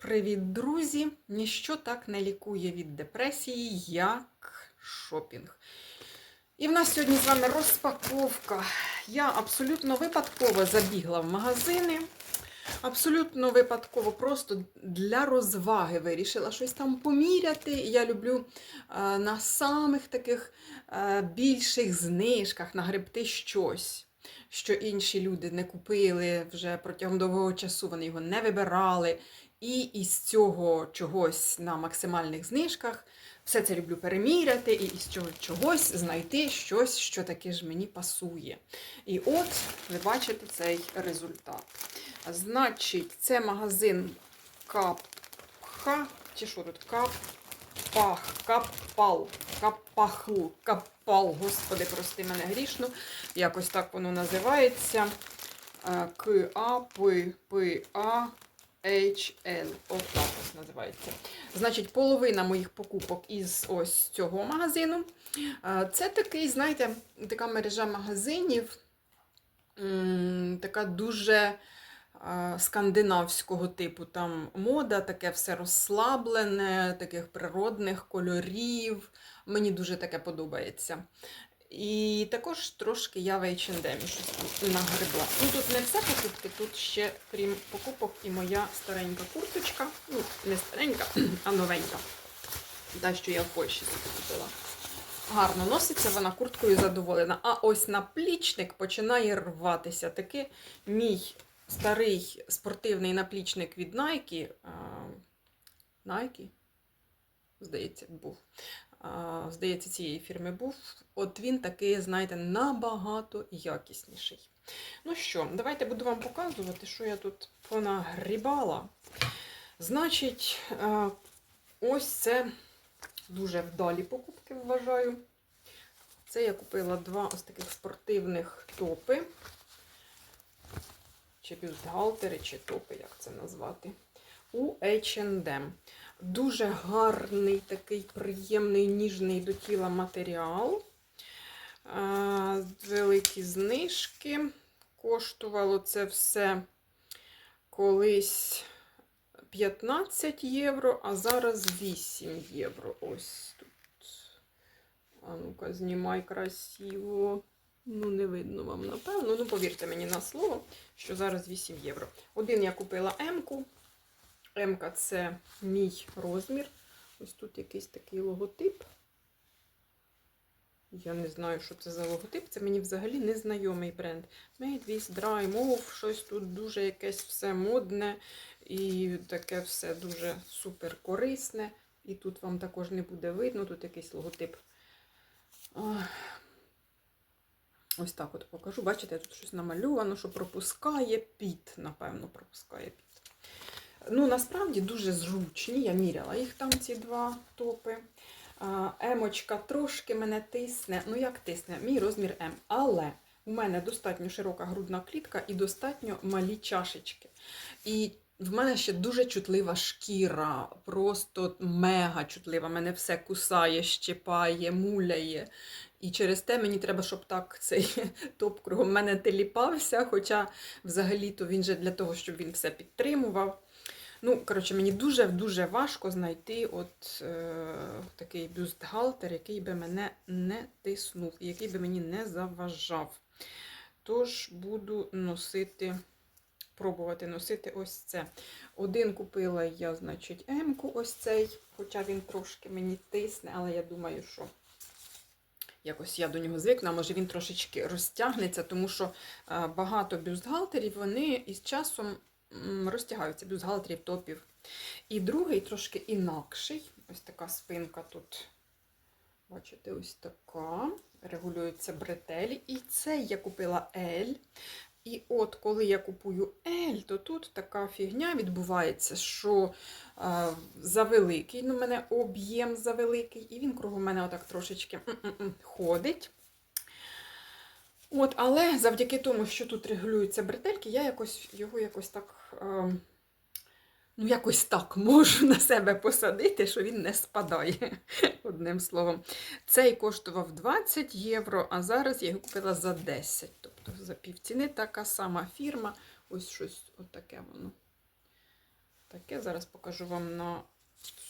Привіт, друзі! Ніщо так не лікує від депресії, як шопінг. І в нас сьогодні з вами розпаковка. Я абсолютно випадково забігла в магазини. Абсолютно випадково, просто для розваги вирішила щось там поміряти. Я люблю е, на самих таких е, більших знижках нагребти щось, що інші люди не купили вже протягом довгого часу, вони його не вибирали. І із цього чогось на максимальних знижках все це люблю переміряти, і із цього чогось знайти щось, що таке ж мені пасує. І от ви бачите цей результат. Значить, це магазин Капха, чи що тут? Капах, Капал, Капахл, Капал, господи, прости мене грішно. Якось так воно називається. Е, К-А-П-П-А. HL. Ось так ось називається. Значить, половина моїх покупок із ось цього магазину. Це такий, знаєте, така мережа магазинів, така дуже скандинавського типу. Там мода, таке все розслаблене, таких природних кольорів. Мені дуже таке подобається. І також трошки я в H&M щось нагребла. Ну тут не все покупки, тут ще, крім покупок, і моя старенька курточка. Ну, не старенька, а новенька. Та, що я в Польщі купила. Гарно носиться, вона курткою задоволена. А ось наплічник починає рватися. Таки мій старий спортивний наплічник від Nike. Nike? Здається, був здається, цієї фірми був. От він такий, знаєте, набагато якісніший. Ну що, давайте буду вам показувати, що я тут понагрібала. Значить, ось це дуже вдалі покупки, вважаю. Це я купила два ось таких спортивних топи. Чи бюстгальтери, чи топи, як це назвати. У H&M. Дуже гарний, такий приємний, ніжний до тіла матеріал. Великі знижки. Коштувало це все колись 15 євро, а зараз 8 євро. Ось тут. А ну-ка, знімай красиво. Ну, не видно вам, напевно. Ну, повірте мені на слово, що зараз 8 євро. Один я купила М-ку. М-ка це мій розмір. Ось тут якийсь такий логотип. Я не знаю, що це за логотип. Це мені взагалі незнайомий бренд. Made with Dry Move, щось тут дуже якесь все модне і таке все дуже супер корисне. І тут вам також не буде видно, тут якийсь логотип. Ось так от покажу. Бачите, тут щось намальовано, що пропускає піт, напевно, пропускає піт. Ну, насправді дуже зручні. Я міряла їх там, ці два топи. Емочка трошки мене тисне. Ну, як тисне? Мій розмір М. Але у мене достатньо широка грудна клітка і достатньо малі чашечки. І в мене ще дуже чутлива шкіра, просто мега чутлива. Мене все кусає, щипає, муляє. І через те мені треба, щоб так цей топ кругом мене теліпався. Хоча взагалі-то він же для того, щоб він все підтримував. Ну, коротше, мені дуже-дуже важко знайти от е, такий бюстгальтер, який би мене не тиснув, і який би мені не заважав. Тож буду носити, пробувати носити ось це. Один купила я, значить, М-ку ось цей, хоча він трошки мені тисне, але я думаю, що якось я до нього звикну, а може він трошечки розтягнеться, тому що е, багато бюстгальтерів, вони із часом розтягаються бюстгальтерів, топів. І другий трошки інакший. Ось така спинка тут, бачите, ось така. Регулюються бретелі. І цей я купила L. І от коли я купую L, то тут така фігня відбувається, що е, завеликий, ну, мене об'єм завеликий, і він кругом мене отак трошечки ходить. От, Але завдяки тому, що тут регулюються бретельки, я якось його якось так ну, якось так можу на себе посадити, що він не спадає. Одним словом. Цей коштував 20 євро, а зараз я його купила за 10. Тобто за півціни така сама фірма. Ось щось отаке воно. таке. Зараз покажу вам на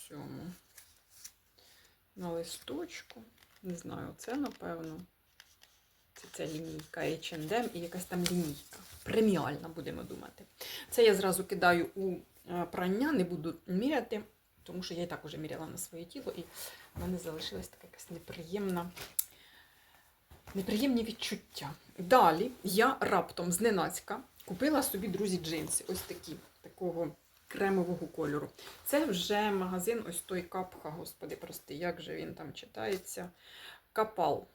цьому на листочку. Не знаю, це, напевно. Це ця лінійка H&M і якась там лінійка. Преміальна, будемо думати. Це я зразу кидаю у е, прання, не буду міряти, тому що я і так уже міряла на своє тіло, і в мене залишилась така якась неприємна. Неприємні відчуття. Далі я раптом зненацька купила собі, друзі, джинси. Ось такі, такого кремового кольору. Це вже магазин, ось той капха, господи, прости, як же він там читається? Капал.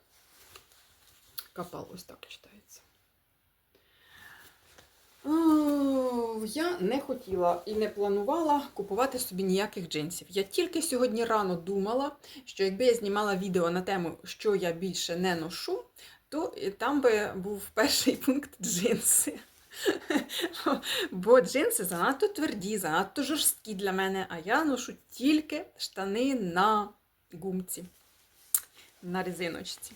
Капал, ось так читається. Я не хотіла і не планувала купувати собі ніяких джинсів. Я тільки сьогодні рано думала, що якби я знімала відео на тему, що я більше не ношу, то там би був перший пункт джинси. Бо джинси занадто тверді, занадто жорсткі для мене, а я ношу тільки штани на гумці, на резиночці,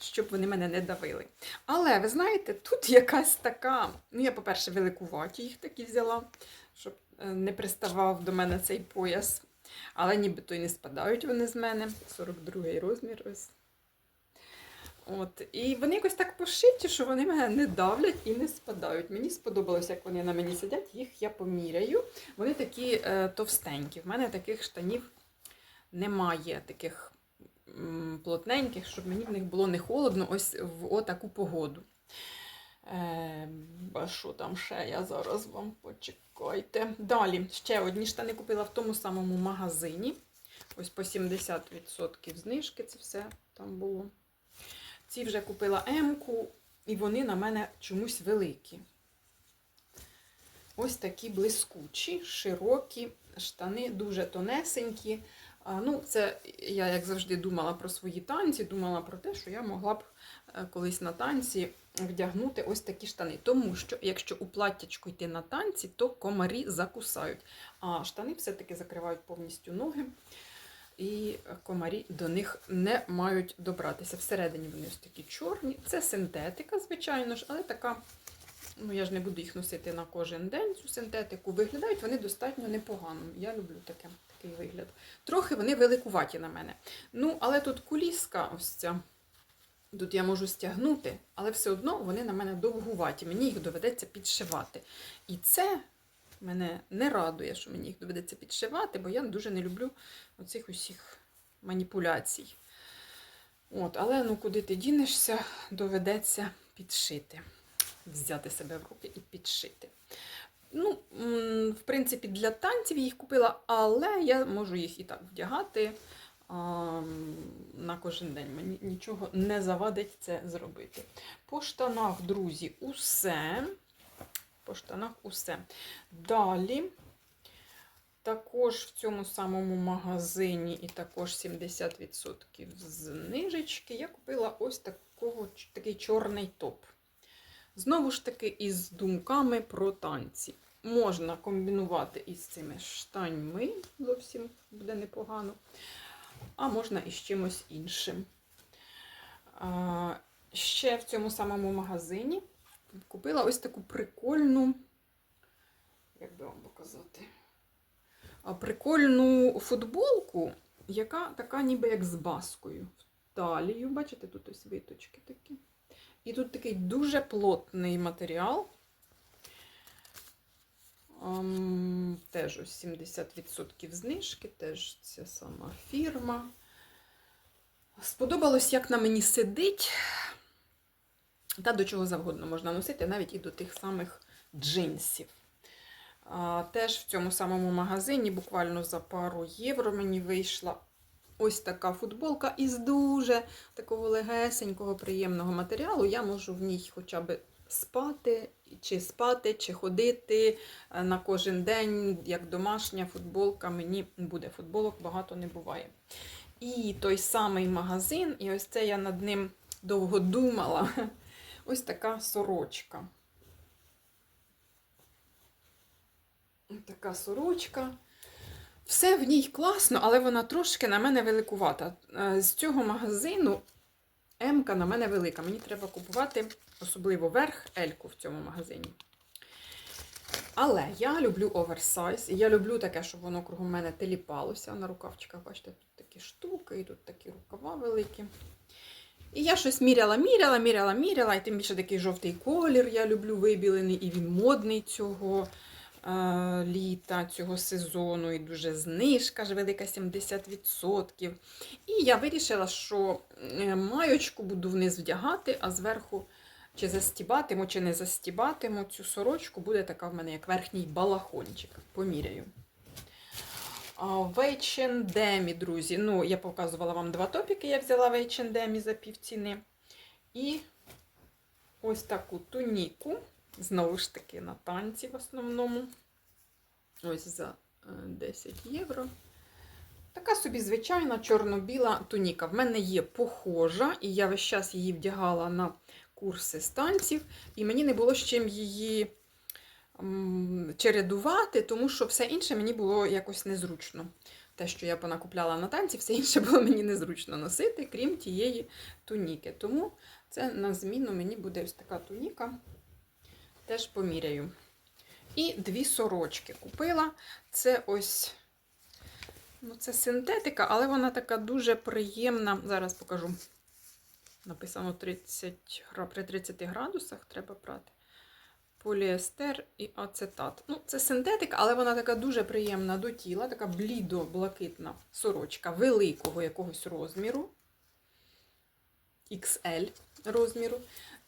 щоб вони мене не давили. Але ви знаєте, тут якась така, ну я, по-перше, великуваті їх такі взяла, щоб е, не приставав до мене цей пояс. Але нібито й не спадають вони з мене. 42-й розмір ось. От. І вони якось так пошиті, що вони мене не давлять і не спадають. Мені сподобалось, як вони на мені сидять, їх я поміряю. Вони такі е, товстенькі. В мене таких штанів немає, таких плотненьких, щоб мені в них було не холодно ось в отаку погоду. Е, що там ще? Я зараз вам почекайте. Далі ще одні штани купила в тому самому магазині. Ось по 70% знижки це все там було. Ці вже купила М-ку, і вони на мене чомусь великі. Ось такі блискучі, широкі штани, дуже тонесенькі. Ну, це я, як завжди, думала про свої танці, думала про те, що я могла б е, колись на танці вдягнути ось такі штани. Тому що, якщо у платтячку йти на танці, то комарі закусають. А штани все-таки закривають повністю ноги і комарі до них не мають добратися. Всередині вони ось такі чорні. Це синтетика, звичайно ж, але така, ну я ж не буду їх носити на кожен день, цю синтетику. Виглядають вони достатньо непогано. Я люблю таке, такий вигляд. Трохи вони великуваті на мене. Ну, але тут куліска ось ця. Тут я можу стягнути, але все одно вони на мене довгуваті. Мені їх доведеться підшивати. І це мене не радує, що мені їх доведеться підшивати, бо я дуже не люблю оцих усіх маніпуляцій. От, але ну куди ти дінешся, доведеться підшити. Взяти себе в руки і підшити. Ну, в принципі, для танців їх купила, але я можу їх і так вдягати на кожен день. Мені нічого не завадить це зробити. По штанах, друзі, усе. По штанах усе. Далі, також в цьому самому магазині, і також 70% знижечки, я купила ось такого, такий чорний топ. Знову ж таки, із думками про танці. Можна комбінувати із цими штаньми, зовсім буде непогано, а можна і з чимось іншим. Ще в цьому самому магазині купила ось таку прикольну, як би вам показати, прикольну футболку, яка така ніби як з баскою. В талію, бачите, тут ось виточки такі. І тут такий дуже плотний матеріал. Ам, теж ось 70% знижки, теж ця сама фірма. Сподобалось, як на мені сидить. Та до чого завгодно можна носити, навіть і до тих самих джинсів. Теж в цьому самому магазині, буквально за пару євро, мені вийшла ось така футболка із дуже такого легесенького, приємного матеріалу. Я можу в ній хоча б спати, чи спати, чи ходити е, на кожен день, як домашня футболка. Мені буде футболок, багато не буває. І той самий магазин, і ось це я над ним довго думала. Ось така сорочка. Така сорочка. Все в ній класно, але вона трошки на мене великувата. Е, З цього магазину М-ка на мене велика. Мені треба купувати особливо верх Ельку в цьому магазині. Але я люблю оверсайз, і я люблю таке, щоб воно кругом мене теліпалося на рукавчиках. Бачите, тут такі штуки, і тут такі рукава великі. І я щось міряла, міряла, міряла, міряла, і тим більше такий жовтий колір я люблю вибілений, і він модний цього літа, цього сезону, і дуже знижка ж велика 70%. І я вирішила, що е, маєчку буду вниз вдягати, а зверху чи застібатиму, чи не застібатиму цю сорочку, буде така в мене як верхній балахончик. Поміряю. В H&M, друзі. Ну, я показувала вам два топіки, я взяла в H&M за півціни. І ось таку туніку. Знову ж таки, на танці в основному. Ось за е, 10 євро. Така собі звичайна чорно-біла туніка. В мене є похожа, і я весь час її вдягала на курси з танців, і мені не було з чим її чередувати, тому що все інше мені було якось незручно. Те, що я понакупляла на танці, все інше було мені незручно носити, крім тієї туніки. Тому це на зміну мені буде ось така туніка. Теж поміряю. І дві сорочки купила. Це ось ну, це синтетика, але вона така дуже приємна. Зараз покажу. Написано 30, при 30 градусах треба брати. Поліестер і ацетат. Ну, це синтетика, але вона така дуже приємна до тіла, така блідо-блакитна сорочка великого якогось розміру. XL розміру.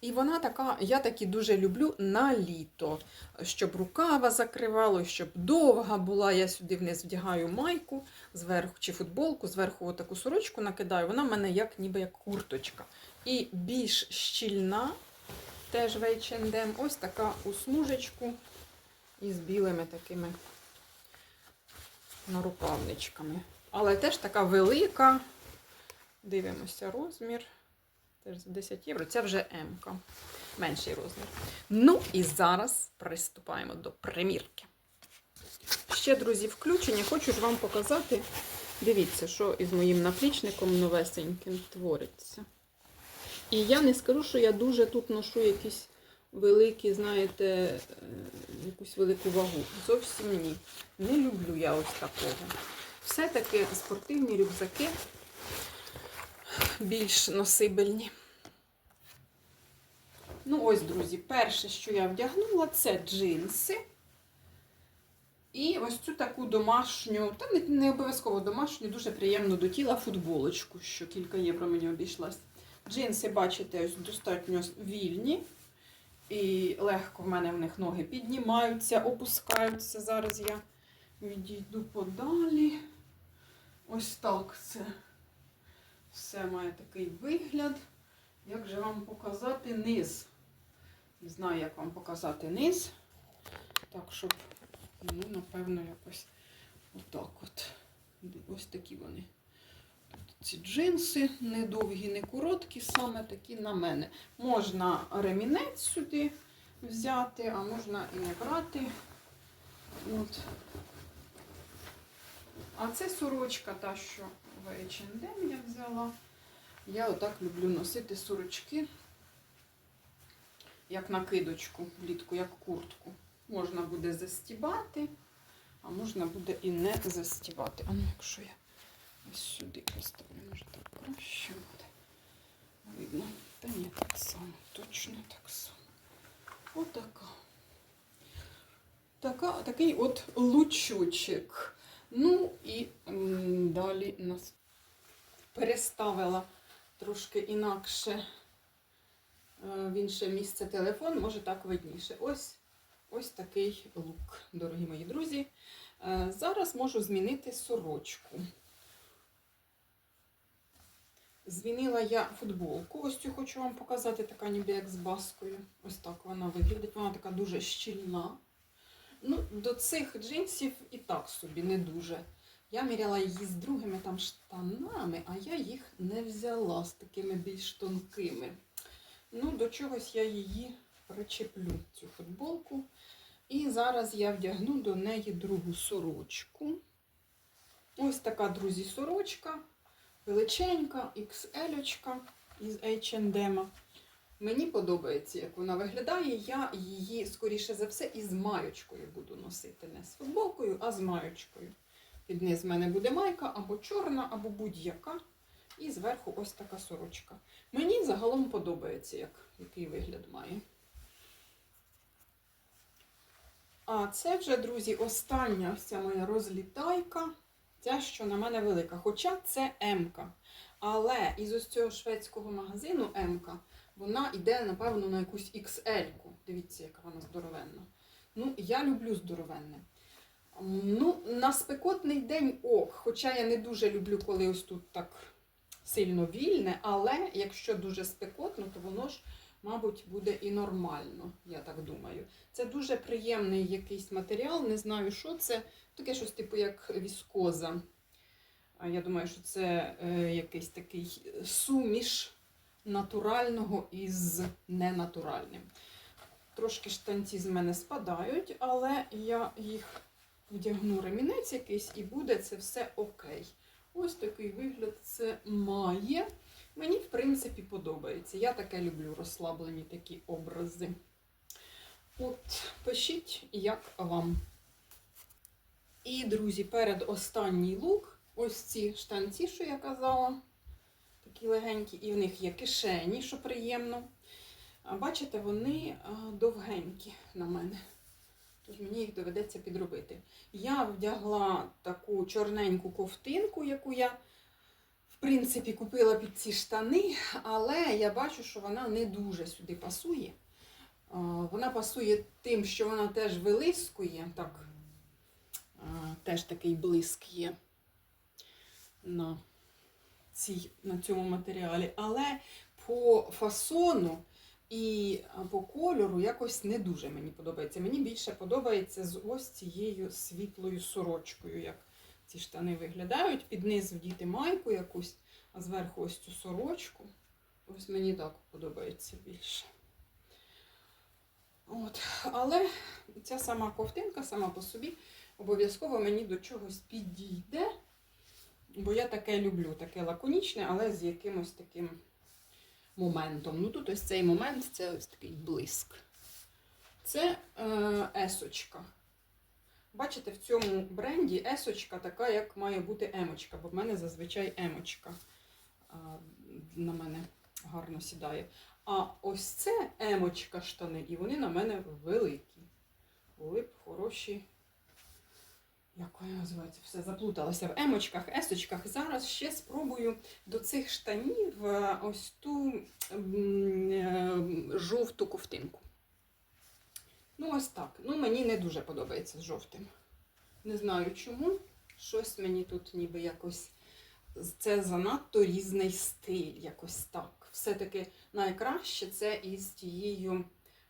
І вона така, я такі дуже люблю на літо, щоб рукава закривало, щоб довга була. Я сюди вниз вдягаю майку зверху чи футболку, зверху отаку сорочку накидаю. Вона в мене як ніби як курточка. І більш щільна, теж в H&M, ось така у смужечку із білими такими нарукавничками. Але теж така велика. Дивимося розмір. Теж за 10 євро. Це вже М. -ка. Менший розмір. Ну і зараз приступаємо до примірки. Ще, друзі, включення. Хочу ж вам показати. Дивіться, що із моїм наплічником новесеньким твориться. І я не скажу, що я дуже тут ношу якісь великі, знаєте, е, якусь велику вагу. Зовсім ні. Не люблю я ось такого. Все-таки спортивні рюкзаки більш носибельні. Ну, ось, друзі, перше, що я вдягнула, це джинси. І ось цю таку домашню, та не, обов'язково домашню, дуже приємну до тіла футболочку, що кілька євро мені обійшлась. Джинси, бачите, ось достатньо вільні. І легко в мене в них ноги піднімаються, опускаються. Зараз я відійду подалі. Ось так це все має такий вигляд. Як же вам показати низ? Не знаю, як вам показати низ. Так, щоб, ну, напевно, якось отак от. Ось такі вони. Тут ці джинси не довгі, не короткі, саме такі на мене. Можна ремінець сюди взяти, а можна і не брати. От. А це сорочка, та, що в H&M я взяла. Я отак люблю носити сорочки, як накидочку влітку, як куртку. Можна буде застібати, а можна буде і не застібати. А ну, якщо я ось сюди поставлю, може так краще буде. Видно. Та ні, так само, точно так само. Отака. Така, такий от лучочок. Ну і далі нас переставила трошки інакше е, в інше місце телефон, може так видніше. Ось ось такий лук, дорогі мої друзі. Е, Зараз можу змінити сорочку. Змінила я футболку. Ось цю хочу вам показати, така ніби як з баскою. Ось так вона виглядить. Вона така дуже щільна. Ну, до цих джинсів і так собі не дуже. Я міряла її з другими там штанами, а я їх не взяла з такими більш тонкими. Ну, до чогось я її причеплю, цю футболку. І зараз я вдягну до неї другу сорочку. Ось така, друзі, сорочка. Величенька, XL із H&M. Мені подобається, як вона виглядає. Я її, скоріше за все, із маючкою буду носити. Не з футболкою, а з маючкою. Під низ в мене буде майка або чорна, або будь-яка. І зверху ось така сорочка. Мені загалом подобається, як, який вигляд має. А це вже, друзі, остання ось ця моя розлітайка. Ця, що на мене велика. Хоча це М-ка. Але із ось цього шведського магазину М-ка, вона йде, напевно, на якусь XL-ку. Дивіться, яка вона здоровенна. Ну, я люблю здоровенне. Ну, на спекотний день ок. Хоча я не дуже люблю, коли ось тут так сильно вільне, але якщо дуже спекотно, то воно ж, мабуть, буде і нормально, я так думаю. Це дуже приємний якийсь матеріал, не знаю, що це. Таке щось типу як віскоза. Я думаю, що це е, якийсь такий суміш натурального із ненатуральним. Трошки штанці з мене спадають, але я їх вдягну ремінець якийсь і буде це все окей. Ось такий вигляд це має. Мені, в принципі, подобається. Я таке люблю розслаблені такі образи. От, пишіть, як вам. І, друзі, перед останній лук, ось ці штанці, що я казала, такі легенькі, і в них є кишені, що приємно. Бачите, вони довгенькі на мене. Тож мені їх доведеться підробити. Я вдягла таку чорненьку ковтинку, яку я, в принципі, купила під ці штани, але я бачу, що вона не дуже сюди пасує. Вона пасує тим, що вона теж вилискує. Так, теж такий блиск є на, цій, на цьому матеріалі. Але по фасону і по кольору якось не дуже мені подобається. Мені більше подобається з ось цією світлою сорочкою, як ці штани виглядають. Під низ вдіти майку якусь, а зверху ось цю сорочку. Ось мені так подобається більше. От. Але ця сама ковтинка сама по собі обов'язково мені до чогось підійде. Бо я таке люблю, таке лаконічне, але з якимось таким моментом. Ну тут ось цей момент це ось такий блиск. Це е, есочка. Бачите, в цьому бренді есочка така, як має бути емочка, бо в мене зазвичай емочка е, на мене гарно сідає. А ось це емочка штани, і вони на мене великі. Були б хороші. Як вони називаються? Все заплуталася в емочках, есочках. Зараз ще спробую до цих штанів е, ось ту е, жовту ковтинку. Ну, ось так. Ну, мені не дуже подобається з жовтим. Не знаю чому. Щось мені тут ніби якось. Це занадто різний стиль, якось так. Все-таки найкраще це із тією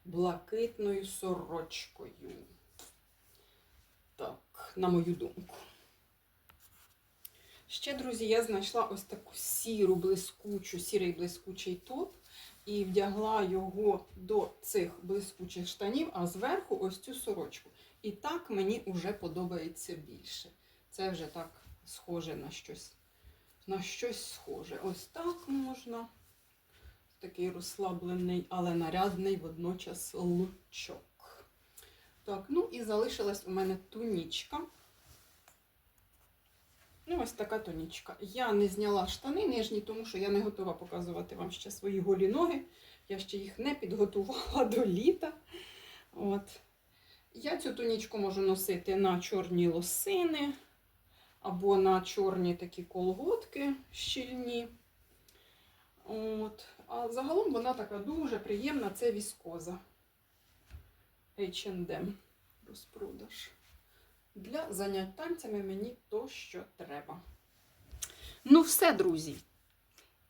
блакитною сорочкою. Так, на мою думку. Ще, друзі, я знайшла ось таку сіру блискучу, сірий блискучий топ і вдягла його до цих блискучих штанів, а зверху ось цю сорочку. І так мені вже подобається більше. Це вже так схоже на щось. На щось схоже. Ось так можна. Такий розслаблений, але нарядний водночас лучок. Так, ну і залишилась у мене тунічка. Ну, ось така тонічка. Я не зняла штани нижні, тому що я не готова показувати вам ще свої голі ноги. Я ще їх не підготувала до літа. От. Я цю тонічку можу носити на чорні лосини або на чорні такі колготки щільні. От. А загалом вона така дуже приємна, це віскоза. H&M розпродаж. Для занять танцями мені то, що треба. Ну, все, друзі.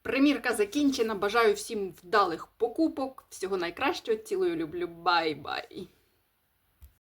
Примірка закінчена. Бажаю всім вдалих покупок. Всього найкращого. Цілую люблю. Бай-бай!